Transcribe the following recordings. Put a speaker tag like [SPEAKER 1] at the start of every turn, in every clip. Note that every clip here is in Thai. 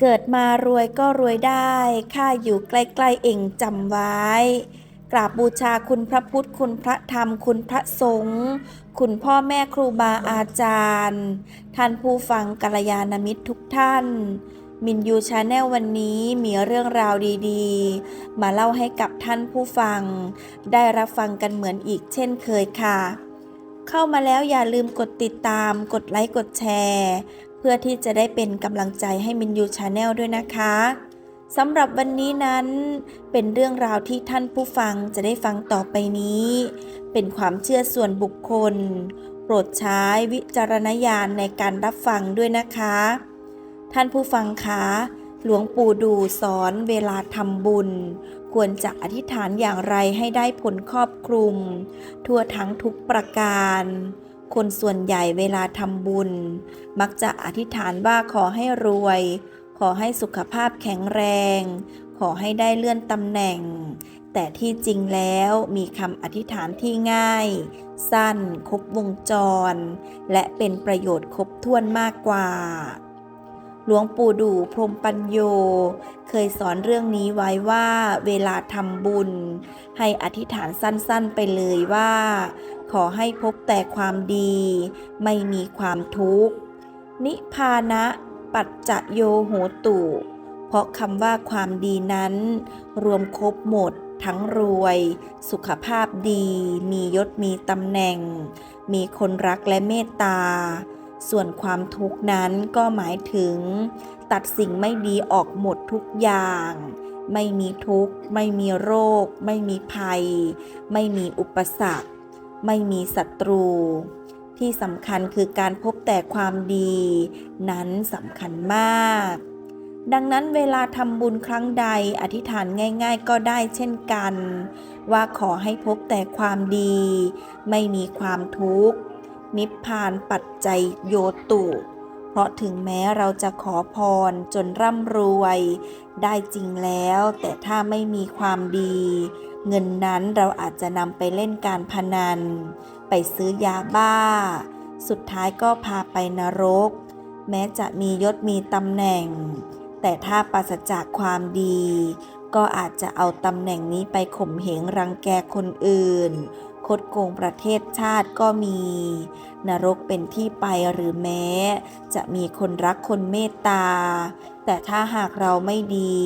[SPEAKER 1] เกิดมารวยก็รวยได้ข้าอยู่ใกล้ๆเองจำไว้ กราบบูชาคุณพระพุทธคุณพระธรรมคุณพระสงฆ์คุณพ่อแม่ครูบาอาจารย์ ท่านผู้ฟังกัลยาณมิตรทุกท่าน มินยูชาแนลวันนี้มีเรื่องราวดีๆ มาเล่าให้กับท่านผู้ฟัง ได้รับฟังกันเหมือนอีกเช่นเคยค่ะ เข้ามาแล้วอย่าลืมกดติดตาม กดไลค์ กดแชร์ พื่อที่จะได้เป็นกำลังใจให้มินยูชาแนลด้วยนะคะสำหรับวันนี้นั้นเป็นเรื่องราวที่ท่านผู้ฟังจะได้ฟังต่อไปนี้ เป็นความเชื่อส่วนบุคคล โปรดใช้วิจารณญาณในการรับฟังด้วยนะคะ ท่านผู้ฟังคะหลวงปู่ดูสอนเวลาทำบุญ ควรจะอธิษฐานอย่างไรให้ได้ผลครอบคลุม ทั่วทั้งทุกประการ คนส่วนใหญ่เวลาทำบุญ มักจะอธิษฐานว่าขอให้รวย ขอให้สุขภาพแข็งแรง ขอให้ได้เลื่อนตำแหน่ง แต่ที่จริงแล้วมีคำอธิษฐานที่ง่าย สั้น ครบวงจร และเป็นประโยชน์ครบถ้วนมากกว่า หลวงปู่ดูพรมปัญโย เคยสอนเรื่องนี้ไว้ว่าเวลาทำบุญ ให้อธิษฐานสั้นๆไปเลยว่า ขอให้พบแต่ความดี ไม่มีความทุกข์ นิพพานะ ปัจจโยโหตุ เพราะคำว่าความดีนั้น รวมครบหมดทั้งรวย สุขภาพดี มียศมีตำแหน่ง มีคนรักและเมตตา ส่วนความทุกข์นั้นก็หมายถึง ตัดสิ่งไม่ดีออกหมดทุกอย่าง ไม่มีทุกข์ ไม่มีโรค ไม่มีภัย ไม่มีอุปสรรค ไม่มีศัตรู ที่สำคัญคือการพบแต่ความดี นั้นสำคัญมาก ดังนั้นเวลาทำบุญครั้งใดอธิษฐานง่าย ๆ ก็ได้เช่นกัน ว่าขอให้พบแต่ความดี ไม่มีความทุกข์ นิพพานปัจจัยโยตุ เพราะถึงแม้เราจะขอพรจนร่ำรวยได้จริงแล้ว แต่ถ้าไม่มีความดี เงินนั้นเราอาจจะนำไปเล่นการพนัน ไปซื้อยาบ้า สุดท้ายก็พาไปนรก แม้จะมียศมีตำแหน่ง แต่ถ้าปราศจากความดี ก็อาจจะเอาตำแหน่งนี้ไปข่มเหงรังแกคนอื่น คดโกงประเทศชาติก็มี นรกเป็นที่ไปหรือแม้ จะมีคนรักคนเมตตา แต่ถ้าหากเราไม่ดี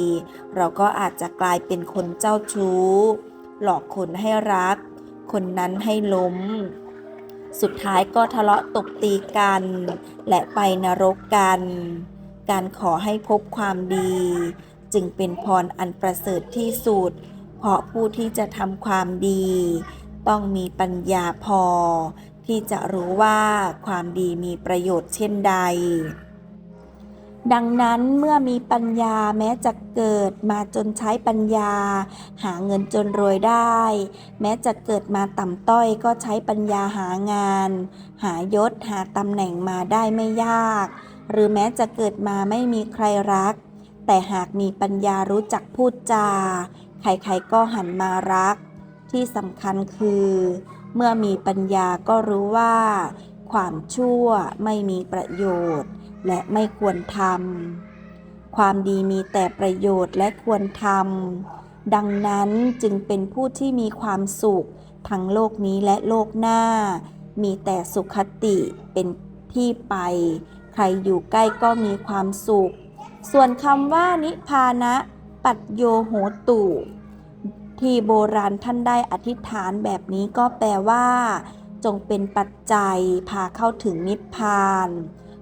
[SPEAKER 1] เราก็อาจจะกลายเป็นคนเจ้าชู้ หลอกคนให้รัก คนนั้นให้ล้ม สุดท้ายก็ทะเลาะตบตีกัน และไปนรกกัน การขอให้พบความดี จึงเป็นพรอันประเสริฐที่สุดเพราะผู้ที่จะทำความดี ต้องมีปัญญาพอ ที่จะรู้ว่าความดีมีประโยชน์เช่นใด ดังนั้นเมื่อมีปัญญาแม้จะเกิดมาจนใช้ปัญญา หาเงินจนรวยได้ แม้จะเกิดมาต่ำต้อยก็ใช้ปัญญาหางาน หายศหาตำแหน่งมาได้ไม่ยาก หรือแม้จะเกิดมาไม่มีใครรัก แต่หากมีปัญญารู้จักพูดจา ใครๆก็หันมารัก ที่สำคัญคือ เมื่อมีปัญญาก็รู้ว่า ความชั่วไม่มีประโยชน์ และไม่ควรทำความดีมีแต่ประโยชน์และควรทำดังนั้นจึงเป็นผู้ที่มีความสุข ทั้งโลกนี้และโลกหน้า มีแต่สุขติเป็นที่ไป ใครอยู่ใกล้ก็มีความสุข ส่วนคำว่านิพานะ ปัจโยโหตุ ที่โบราณท่านได้อธิษฐานแบบนี้ก็แปลว่า จงเป็นปัจจัยพาเข้าถึงนิพพาน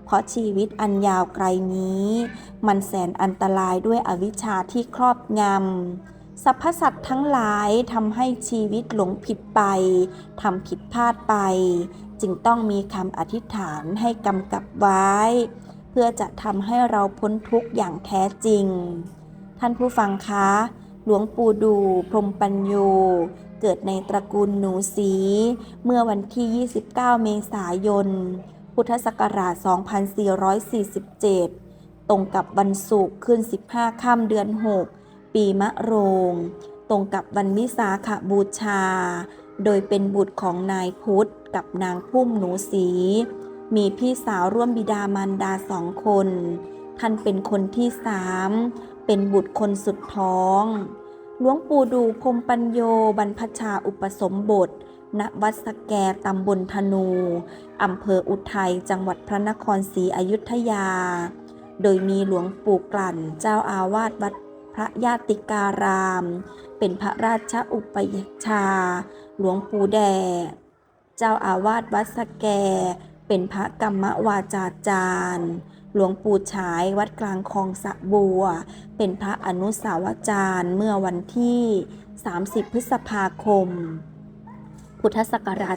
[SPEAKER 1] เพราะชีวิตอันยาวไกลนี้ มันแสนอันตรายด้วยอวิชชาที่ครอบงำสรรพสัตว์ทั้งหลายทำให้ชีวิตหลงผิดไปทำผิดพลาดไป จึงต้องมีคำอธิษฐานให้กำกับไว้ เพื่อจะทำให้เราพ้นทุกข์อย่างแท้จริง ท่านผู้ฟังคะ หลวงปู่ดู พรมปัญโย เกิดในตระกูลหนูสี เมื่อวันที่ 29 เมษายน พุทธศักราช 2447 ตรงกับวันศุกร์ขึ้น 15 ค่ำเดือน 6 ปีมะโรง ตรงกับวันวิสาขบูชา โดยเป็นบุตรของนายพุทธกับนางพุ่มหนูสี มีพี่สาวร่วมบิดามารดาสองคน ท่านเป็นคนที่สามเป็นบุตรคนสุดท้อง หลวงปู่ดูพรมปัญโยบรรพชาอุปสมบท ณ วัดสแกตำบลธนู อำเภออุทัย จังหวัดพระนครศรีอยุธยา โดยมีหลวงปู่กลั่น เจ้าอาวาสวัดพระญาติการาม เป็นพระราชอุปยชา หลวงปู่แด เจ้าอาวาสวัดสแก เป็นพระกรรมวาจาจารย์ หลวงปู่ฉายวัดกลางคลองสะบัว เป็นพระอนุสาวจารย์เมื่อวันที่ 30 พฤษภาคม พุทธศักราช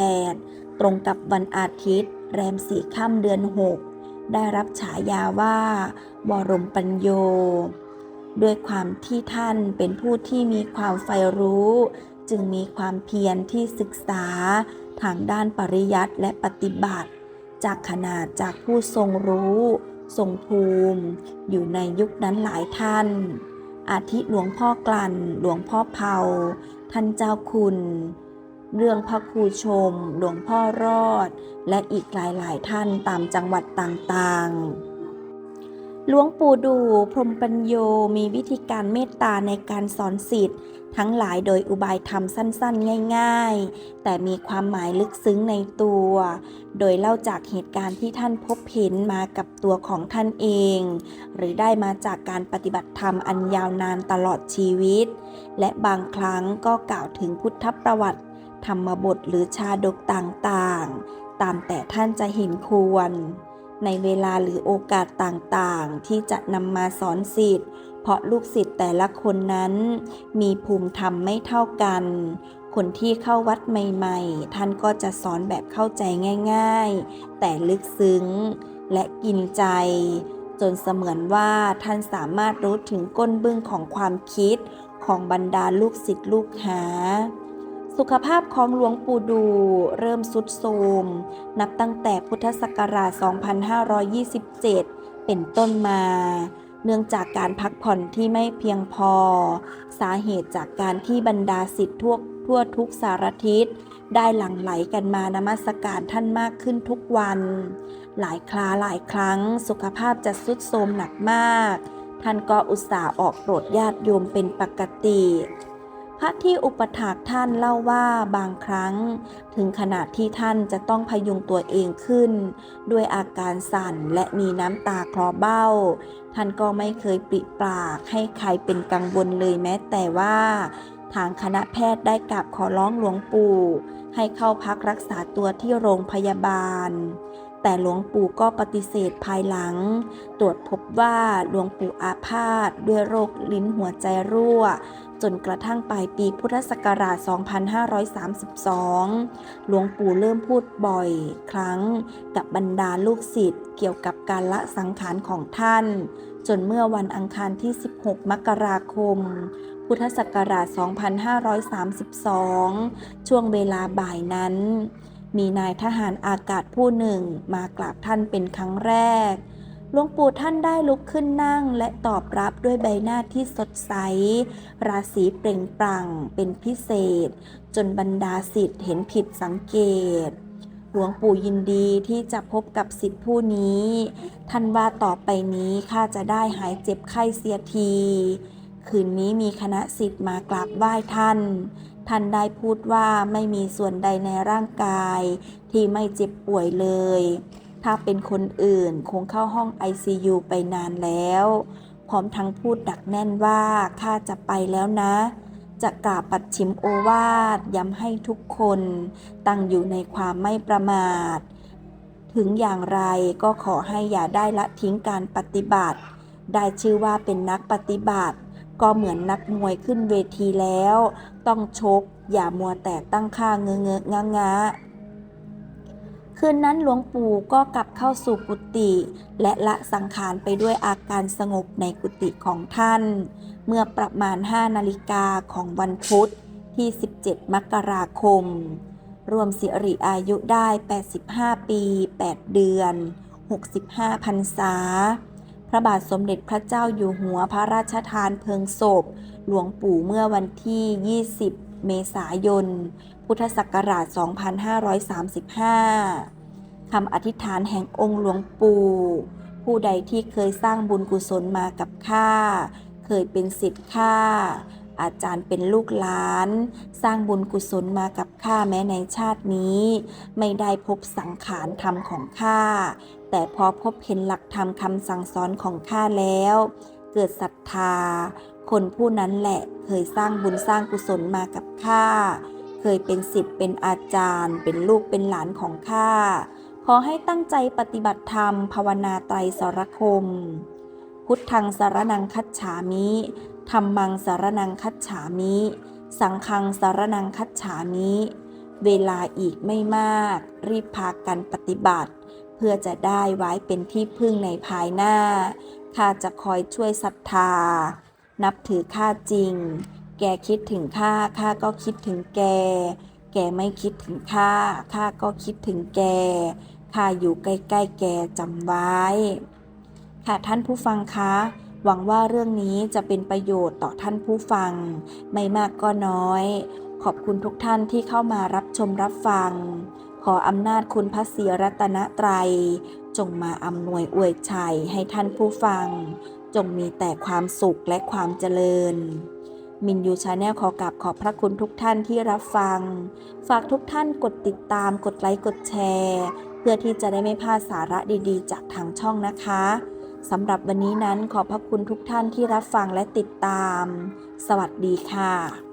[SPEAKER 1] 2468 ตรงกับวันอาทิตย์ แรมสี่ค่ำเดือน 6 ได้รับฉายาว่า บรมปัญโย ด้วยความที่ท่านเป็นผู้ที่มีความใฝ่รู้ จึงมีความเพียรที่ศึกษาทางด้านปริยัติและปฏิบัติ จากขนาดจากผู้ทรงรู้ ทรงภูมิ อยู่ในยุคนั้นหลายท่าน อาทิหลวงพ่อกลั่น หลวงพ่อเผาท่านเจ้าคุณ เรื่องพระครูชม หลวงพ่อรอด และอีกหลายๆ ท่านตามจังหวัดต่างๆ หลวงปู่ดูพรมปัญโยมีวิธีการเมตตาในการสอนสิทธิ์ ทั้งหลายโดยอุบายธรรมสั้นๆ ง่ายๆ แต่มีความหมายลึกซึ้งในตัว โดยเล่าจากเหตุการณ์ที่ท่านพบเห็นมากับตัวของท่านเอง หรือได้มาจากการปฏิบัติธรรมอันยาวนานตลอดชีวิต และบางครั้งก็กล่าวถึงพุทธประวัติ ธรรมบทหรือชาดกต่างๆ ตามแต่ท่านจะเห็นควร ในเวลาหรือโอกาสต่างๆ ที่จะนำมาสอนสิทธิ์ เพราะลูกศิษย์แต่ละคนนั้น มีภูมิธรรมไม่เท่ากัน คนที่เข้าวัดใหม่ๆ ท่านก็จะสอนแบบเข้าใจง่าย ๆ แต่ลึกซึ้งและกินใจ จนเสมือนว่าท่านสามารถรู้ถึงก้นบึ้งของความคิดของบรรดาลูกศิษย์ลูกหา สุขภาพของหลวงปู่ดูเริ่มสุดโทมนับตั้งแต่พุทธศักราช 2527 เป็นต้นมา เนื่องจากการพักผ่อนที่ไม่เพียงพอ สาเหตุจากการที่บรรดาศิษย์ทั่วทั่วทุกสารทิศ ได้หลั่งไหลกันมานมัสการท่านมากขึ้นทุกวัน หลายคราหลายครั้งสุขภาพจะสุดโทมหนักมาก ท่านก็อุตส่าห์ออกโปรดญาติโยมเป็นปกติ พระที่อุปถากท่านเล่าว่าบางครั้ง ถึงขนาดที่ท่านจะต้องพยุงตัวเองขึ้น ด้วยอาการสั่นและมีน้ำตาคลอเบ้า ท่านก็ไม่เคยปริปากให้ใครเป็นกังวลเลยแม้แต่ว่า ทางคณะแพทย์ได้กราบขอร้องหลวงปู่ ให้เข้าพักรักษาตัวที่โรงพยาบาลแต่หลวงปู่ก็ปฏิเสธภายหลัง ตรวจพบว่าหลวงปู่อาพาธด้วยโรคลิ้นหัวใจรั่ว จนกระทั่งปลายปีพุทธศักราช 2532 หลวงปู่เริ่มพูดบ่อยครั้งกับบรรดาลูกศิษย์เกี่ยวกับการละสังขารของท่าน จนเมื่อวันอังคารที่ 16 มกราคม พุทธศักราช 2532 ช่วงเวลาบ่ายนั้น มีนายทหารอากาศผู้หนึ่งมากราบท่านเป็นครั้งแรก หลวงปู่ท่านได้ลุกขึ้นนั่งและตอบรับด้วยใบหน้าที่สดใส ราศีเปล่งปลั่งเป็นพิเศษ จนบรรดาศิษย์เห็นผิดสังเกต หลวงปู่ยินดีที่จะพบกับศิษย์ผู้นี้ ท่านว่าต่อไปนี้ข้าจะได้หายเจ็บไข้เสียที คืนนี้มีคณะศิษย์มากราบไหว้ท่าน ท่านได้พูดว่าไม่มีส่วนใดในร่างกาย ที่ไม่เจ็บป่วยเลย ถ้าเป็นคนอื่นคงเข้าห้อง ICU ไปนานแล้ว พร้อมทั้งพูดดักแน่นว่าข้าจะไปแล้วนะ จะกราบปัดชิมโอวาทย้ำให้ทุกคนตั้งอยู่ในความไม่ประมาท ถึงอย่างไรก็ขอให้อย่าได้ละทิ้งการปฏิบัติ ได้ชื่อว่าเป็นนักปฏิบัติ ก็เหมือนนักมวยขึ้นเวทีแล้ว ต้องชกอย่ามัวแต่ตั้งค่าเงอเงอะงงะ คืนนั้นหลวงปู่ก็กลับเข้าสู่กุฏิและละสังขารไปด้วยอาการสงบในกุฏิของท่าน เมื่อประมาณ 5 นาฬิกาของวันพุธที่ 17 มกราคม รวมสิริอายุได้ 85 ปี 8 เดือน 65พรรษา พระบาทสมเด็จพระเจ้าอยู่หัวพระราชทานเพลิงศพ หลวงปู่เมื่อวันที่ 20 เมษายน พุทธศักราช 2535 คำอธิษฐานแห่งองค์หลวงปู่ ผู้ใดที่เคยสร้างบุญกุศลมากับข้า เคยเป็นศิษย์ข้า อาจารย์เป็นลูกหลาน สร้างบุญกุศลมากับข้าแม้ในชาตินี้ ไม่ได้พบสังขารธรรมของข้า แต่พอพบเห็นหลักธรรมคำสั่งสอนของข้าแล้ว เกิดศรัทธา คนผู้นั้นแหละเคยสร้างบุญสร้างกุศลมากับข้า เคยเป็นศิษย์เป็นอาจารย์ เป็นลูกเป็นหลานของข้า ขอให้ตั้งใจปฏิบัติธรรม ภาวนาไตรสรคม พุทธังสารนังคัจฉามิธรรมังสารนังคัจฉามิ สังฆังสารนังคัจฉามิ เวลาอีกไม่มาก รีบพากันปฏิบัติ เพื่อจะได้ไว้เป็นที่พึ่งในภายหน้าข้าจะคอยช่วยศรัทธา นับถือข้าจริง แกคิดถึงข้าข้าก็คิดถึงแก แกไม่คิดถึงข้าข้าก็คิดถึงแกข้าอยู่ใกล้ๆแกจำไว้ ค่ะท่านผู้ฟังคะหวังว่าเรื่องนี้จะเป็นประโยชน์ต่อท่านผู้ฟัง ไม่มากก็น้อย ขอบคุณทุกท่านที่เข้ามารับชมรับฟัง ขออำนาจคุณพระศรีรัตนตรัย จงมาอำนวยอวยชัยให้ท่านผู้ฟัง จงมีแต่ความสุขและความเจริญ มินยูชาแนลขอกราบขอบพระคุณทุกท่านที่รับฟัง ฝากทุกท่านกดติดตาม กดไลค์กดแชร์ เพื่อที่จะได้ไม่พลาดสาระดีๆ จากทางช่องนะคะสำหรับวันนี้นั้นขอบพระคุณทุกท่านที่รับฟังและติดตาม สวัสดีค่ะ